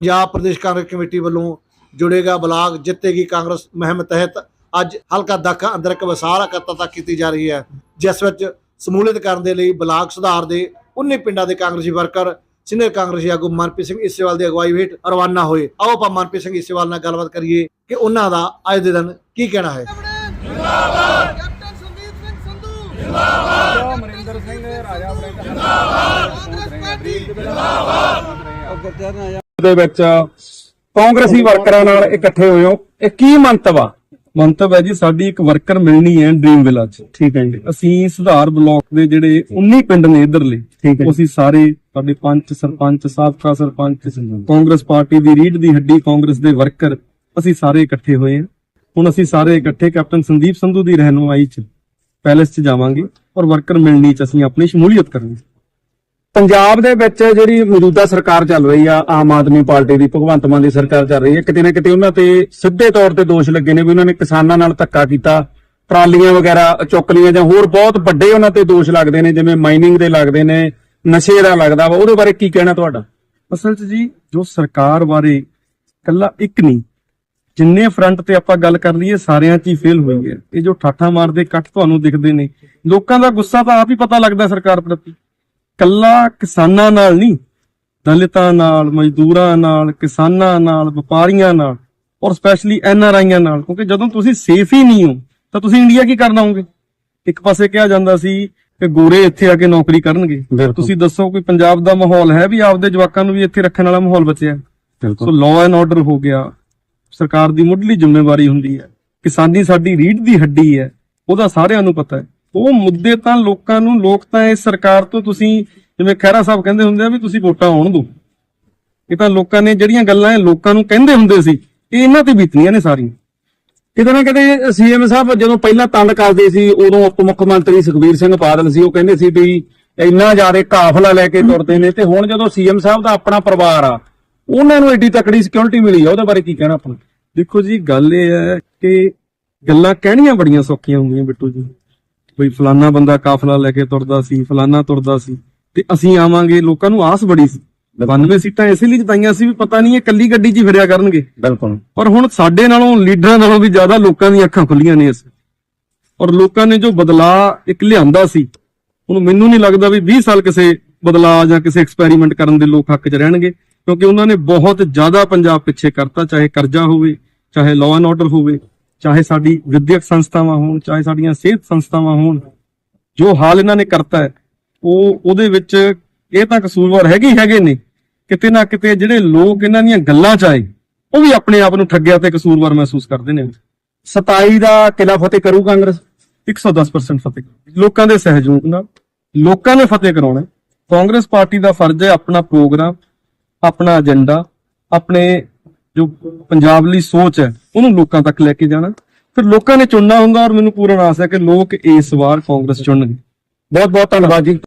Punjab Pradesh Congress committee ਵੱਲੋਂ ਜੁੜੇਗਾ block ਜਿੱਤੇਗੀ Congress ਮੁਹਿੰਮ ਤਹਿਤ। ਅੱਜ ਹਲਕਾ ਦਾਖਾ ਅੰਦਰ ਇੱਕ ਵਿਸਾਰ ਇਕੱਤਰਤਾ ਕੀਤੀ ਜਾ ਰਹੀ ਹੈ ਜਿਸ ਵਿੱਚ ਸਮੂਲਿਤ ਕਰਨ ਦੇ ਲਈ ਬਲਾਕ ਸੁਧਾਰ ਦੇ 19 ਪਿੰਡਾਂ ਦੇ ਕਾਂਗਰਸੀ ਵਰਕਰ ਸੀਨੀਅਰ ਕਾਂਗਰਸੀ ਆਗੂ ਮਨਪ੍ਰੀਤ ਸਿੰਘ ਇਸੇਵਾਲ ਦੀ ਅਗਵਾਈ ਹੇਠ ਰਵਾਨਾ ਹੋਏ। ਆਓ ਆਪਾਂ ਮਨਪ੍ਰੀਤ ਸਿੰਘ ਇਸੇਵਾਲ ਨਾਲ ਗੱਲਬਾਤ ਕਰੀਏ ਕਿ ਉਹਨਾਂ ਦਾ ਅੱਜ ਦੇ ਦਿਨ ਕੀ ਕਹਿਣਾ ਹੈ। ਕੈਪਟਨ ਸੰਦੀਪ ਸਿੰਘ ਸੰਧੂ। ਜਿੰਦਾਬਾਦ। ਅਮਰਿੰਦਰ ਸਿੰਘ ਰਾਜਾ ਵੜਿੰਗ ਜਿੰਦਾਬਾਦ ਕਾਂਗਰਸ ਪਾਰਟੀ। ਦੇ ਵਿੱਚ ਕਾਂਗਰਸੀ ਵਰਕਰਾਂ ਨਾਲ ਇਕੱਠੇ ਹੋਏ ਹੋ। ਇਹ ਕੀ ਮੰਤਵ ਆ? ਮੰਤਵ ਹੈ ਜੀ ਸਾਡੀ ਇੱਕ ਵਰਕਰ ਮਿਲਣੀ ਹੈ ਡ੍ਰੀਮ ਵਿਲਾ ਚ। ਠੀਕ ਹੈ ਜੀ। ਅਸੀਂ ਸੁਧਾਰ ਬਲਾਕ ਦੇ ਜਿਹੜੇ 19 ਪਿੰਡ ਨੇ ਇਧਰਲੇ ਠੀਕ ਹੈ ਅਸੀਂ ਸਾਰੇ ਸਾਡੇ ਪੰਚ ਸਰਪੰਚ ਸਾਬਕਾ ਸਰਪੰਚ ਕਾਂਗਰਸ ਪਾਰਟੀ ਦੀ ਰੀੜ ਦੀ ਹੱਡੀ ਕਾਂਗਰਸ ਦੇ ਵਰਕਰ ਅਸੀਂ ਸਾਰੇ ਇਕੱਠੇ ਹੋਏ ਹਾਂ। ਹੁਣ ਅਸੀਂ ਸਾਰੇ ਇਕੱਠੇ ਕੈਪਟਨ ਸੰਦੀਪ ਸੰਧੂ ਦੀ ਰਹਿਨੁਮਾਈ ਚ ਪੈਲੇਸ ਚ ਜਾਵਾਂਗੇ ਔਰ ਵਰਕਰ ਮਿਲਣੀ ਚ ਅਸੀਂ ਆਪਣੀ ਸ਼ਮੂਲੀਅਤ ਕਰਾਂਗੇ। ਪੰਜਾਬ ਦੇ ਵਿੱਚ ਜਿਹੜੀ ਮੌਜੂਦਾ ਸਰਕਾਰ ਚੱਲ ਰਹੀ ਆ, ਆਮ ਆਦਮੀ ਪਾਰਟੀ ਦੀ, ਭਗਵੰਤ ਮਾਨ ਦੀ ਸਰਕਾਰ ਚੱਲ ਰਹੀ ਹੈ ਕਿਤੇ ਨਾ ਕਿਤੇ ਉਹਨਾਂ ਤੇ ਸਿੱਧੇ ਤੌਰ ਤੇ ਦੋਸ਼ ਲੱਗੇ ਨੇ ਵੀ ਉਹਨਾਂ ਨੇ ਕਿਸਾਨਾਂ ਨਾਲ ਧੱਕਾ ਕੀਤਾ, ਟਰਾਲੀਆਂ ਵਗੈਰਾ ਚੁੱਕ ਲਈਆਂ ਜਾਂ ਹੋਰ ਬਹੁਤ ਵੱਡੇ ਉਹਨਾਂ ਤੇ ਦੋਸ਼ ਲੱਗਦੇ ਨੇ, ਜਿਵੇਂ ਮਾਈਨਿੰਗ ਦੇ ਲੱਗਦੇ ਨੇ, ਨਸ਼ੇ ਦਾ ਲੱਗਦਾ ਵਾ, ਉਹਦੇ ਬਾਰੇ ਕੀ ਕਹਿਣਾ ਤੁਹਾਡਾ? ਅਸਲ 'ਚ ਜੀ, ਜੋ ਸਰਕਾਰ ਬਾਰੇ ਕੱਲਾ ਇੱਕ ਨਹੀਂ, ਜਿੰਨੇ ਫਰੰਟ ਤੇ ਆਪਾਂ ਗੱਲ ਕਰ ਲਈਏ, ਸਾਰਿਆਂ 'ਚ ਹੀ ਫੇਲ ਹੋਈ ਹੈ। ਇਹ ਜੋ ਠਾਠਾ ਮਾਰਦੇ ਕੱਟ ਤੁਹਾਨੂੰ ਦਿਖਦੇ ਨੇ। ਲੋਕਾਂ ਦਾ ਗੁੱਸਾ ਤਾਂ ਆਪ ਹੀ ਪਤਾ ਲੱਗਦਾ ਸਰਕਾਰ ਪ੍ਰਤੀ। ਕੱਲਾ ਕਿਸਾਨਾਂ ਨਾਲ ਨਹੀਂ ਦਲਿਤਾਂ ਨਾਲ ਮਜ਼ਦੂਰਾਂ ਨਾਲ ਕਿਸਾਨਾਂ ਨਾਲ ਵਪਾਰੀਆਂ ਨਾਲ ਔਰ ਸਪੈਸ਼ਲੀ ਐਨ ਆਰ ਆਈਆਂ ਨਾਲ ਕਿਉਂਕਿ ਜਦੋਂ ਤੁਸੀਂ ਸੇਫ ਹੀ ਨਹੀਂ ਹੋ ਤਾਂ ਤੁਸੀਂ ਇੰਡੀਆ ਕੀ ਕਰਨ ਆਓਗੇ ਇੱਕ ਪਾਸੇ ਕਿਹਾ ਜਾਂਦਾ ਸੀ ਕਿ ਗੋਰੇ ਇੱਥੇ ਆ ਕੇ ਨੌਕਰੀ ਕਰਨਗੇ। ਤੁਸੀਂ ਦੱਸੋ ਕੋਈ ਪੰਜਾਬ ਦਾ ਮਾਹੌਲ ਹੈ ਵੀ ਆਪਦੇ ਜਵਾਕਾਂ ਨੂੰ ਵੀ ਇੱਥੇ ਰੱਖਣ ਵਾਲਾ ਮਾਹੌਲ ਬਚਿਆ? ਸੋ ਲਾਅ ਐਂਡ ਆਰਡਰ ਹੋ ਗਿਆ। ਸਰਕਾਰ ਦੀ ਮੁੱਢਲੀ ਜ਼ਿੰਮੇਵਾਰੀ ਹੁੰਦੀ ਹੈ। ਕਿਸਾਨੀ ਸਾਡੀ ਰੀੜ ਦੀ ਹੱਡੀ ਹੈ। ਉਹਦਾ ਸਾਰਿਆਂ ਨੂੰ ਪਤਾ ਹੈ। ਉਹ ਮੁੱਦੇ ਤਾਂ ਲੋਕਾਂ ਨੂੰ, ਲੋਕ ਤਾਂ ਇਸ ਸਰਕਾਰ ਤੋਂ ਤੁਸੀਂ ਜਿਵੇਂ ਖਹਿਰਾ ਸਾਹਿਬ ਕਹਿੰਦੇ ਹੁੰਦੇ ਆ ਵੀ ਤੁਸੀਂ ਵੋਟਾਂ ਆਉਣ ਦਿਓ। ਇਹ ਤਾਂ ਲੋਕਾਂ ਨੇ ਜਿਹੜੀਆਂ ਗੱਲਾਂ ਇਹ ਲੋਕਾਂ ਨੂੰ ਕਹਿੰਦੇ ਹੁੰਦੇ ਸੀ, ਇਹ ਇਹਨਾਂ ਤੇ ਬੀਤੀਆਂ ਨੇ ਸਾਰੀਆਂ। ਕਿਤੇ ਨਾ ਕਿਤੇ ਸੀਐਮ ਸਾਹਿਬ ਜਦੋਂ ਪਹਿਲਾਂ ਤੰਗ ਕਰਦੇ ਸੀ, ਉਦੋਂ ਉਪ ਮੁੱਖ ਮੰਤਰੀ ਸੁਖਬੀਰ ਸਿੰਘ ਬਾਦਲ ਸੀ, ਉਹ ਕਹਿੰਦੇ ਸੀ ਵੀ ਇੰਨਾ ਜ਼ਿਆਦਾ ਕਾਫਲਾ ਲੈ ਕੇ ਤੁਰਦੇ ਨੇ ਤੇ ਹੁਣ ਜਦੋਂ ਸੀਐਮ ਸਾਹਿਬ ਦਾ ਆਪਣਾ ਪਰਿਵਾਰ ਆ, ਉਹਨਾਂ ਨੂੰ ਐਡੀ ਤਕੜੀ ਸਿਕਿਉਰਿਟੀ ਮਿਲੀ ਆ, ਉਹਦੇ ਬਾਰੇ ਕੀ ਕਹਿਣਾ ਆਪਣਾ? ਦੇਖੋ ਜੀ, ਗੱਲ ਇਹ ਹੈ ਕਿ ਗੱਲਾਂ ਕਹਿਣੀਆਂ ਬੜੀਆਂ ਸੌਖੀਆਂ ਹੁੰਦੀਆਂ ਬਿੱਟੂ ਜੀ। ਬਈ ਫਲਾਨਾ ਬੰਦਾ ਕਾਫਲਾ ਲੈ ਕੇ ਤੁਰਦਾ ਸੀ ਫਲਾਨਾ ਤੁਰਦਾ ਸੀ। ਤੇ ਅਸੀਂ ਆਵਾਂਗੇ ਲੋਕਾਂ ਨੂੰ ਆਸ ਬੜੀ ਸੀ। 92 ਸੀਟਾਂ ਇਸੇ ਲਈ ਜਿਤਾਈਆਂ ਸੀ ਵੀ ਪਤਾ ਨਹੀਂ ਇਹ ਕੱਲੀ ਗੱਡੀ 'ਚ ਹੀ ਫਿਰਿਆ ਕਰਨਗੇ। ਬਿਲਕੁਲ। ਪਰ ਹੁਣ ਸਾਡੇ ਨਾਲੋਂ ਲੀਡਰਾਂ ਨਾਲੋਂ ਵੀ ਜ਼ਿਆਦਾ ਲੋਕਾਂ ਦੀਆਂ ਅੱਖਾਂ ਖੁੱਲੀਆਂ ਨੇ ਇਸ ਔਰ ਲੋਕਾਂ ਨੇ ਜੋ ਬਦਲਾਅ ਇੱਕ ਲਿਆਂਦਾ ਸੀ ਹੁਣ ਮੈਨੂੰ ਨਹੀਂ ਲੱਗਦਾ ਵੀ 20 ਸਾਲ ਕਿਸੇ ਬਦਲਾਅ ਜਾਂ ਕਿਸੇ ਐਕਸਪੈਰੀਮੈਂਟ ਕਰਨ ਦੇ ਲੋਕ ਹੱਕ 'ਚ ਰਹਿਣਗੇ ਕਿਉਂਕਿ ਉਹਨਾਂ ਨੇ ਬਹੁਤ ਜ਼ਿਆਦਾ ਪੰਜਾਬ ਪਿੱਛੇ ਕਰਤਾ ਚਾਹੇ ਕਰਜ਼ਾ ਹੋਵੇ ਚਾਹੇ ਲਾਅ ਐਂਡ ਆਰਡਰ ਹੋਵੇ। ਚਾਹੇ ਸਾਡੀ ਵਿਦਿਅਕ ਸੰਸਥਾਵਾਂ ਹੋਣ, ਚਾਹੇ ਸਾਡੀਆਂ ਸਿਹਤ ਸੰਸਥਾਵਾਂ ਹੋਣ, ਜੋ ਹਾਲ ਇਹਨਾਂ ਨੇ ਕਰਤਾ ਹੈ, ਉਹ, ਉਹਦੇ ਵਿੱਚ ਇਹ ਤਾਂ ਕਸੂਰਵਾਰ ਹੈਗੇ ਹੈਗੇ ਨੇ, ਕਿਤੇ ਨਾ ਕਿਤੇ ਜਿਹੜੇ ਲੋਕ ਇਹਨਾਂ ਦੀਆਂ ਗੱਲਾਂ ਚ ਆਏ, ਉਹ ਵੀ ਆਪਣੇ ਆਪ ਨੂੰ ਠੱਗਿਆ ਤੇ ਕਸੂਰਵਾਰ ਮਹਿਸੂਸ ਕਰਦੇ ਨੇ। 27 ਦਾ ਕਿਲਾ ਫਤਿਹ ਕਰੂ ਕਾਂਗਰਸ 110% ਫਤਿਹ ਲੋਕਾਂ ਦੇ ਸਹਿਯੋਗ ਨਾਲ, ਲੋਕਾਂ ਨੇ ਫਤਿਹ ਕਰਾਉਣਾ ਕਾਂਗਰਸ ਪਾਰਟੀ ਦਾ ਫਰਜ਼ ਹੈ ਆਪਣਾ ਪ੍ਰੋਗਰਾਮ, ਆਪਣਾ ਏਜੰਡਾ ਆਪਣੇ ਜੋ ਪੰਜਾਬ ਲਈ ਸੋਚ ਹੈ, ਉਹਨੂੰ ਲੋਕਾਂ ਤੱਕ ਲੈ ਕੇ ਜਾਣਾ। ਫਿਰ ਲੋਕਾਂ ਨੇ ਚੁਣਨਾ ਹੁੰਦਾ ਔਰ ਮੈਨੂੰ ਪੂਰਨ ਆਸ ਹੈ ਕਿ ਲੋਕ ਇਸ ਵਾਰ ਕਾਂਗਰਸ ਚੁਣਨਗੇ। ਬਹੁਤ ਬਹੁਤ ਧੰਨਵਾਦ ਜੀ।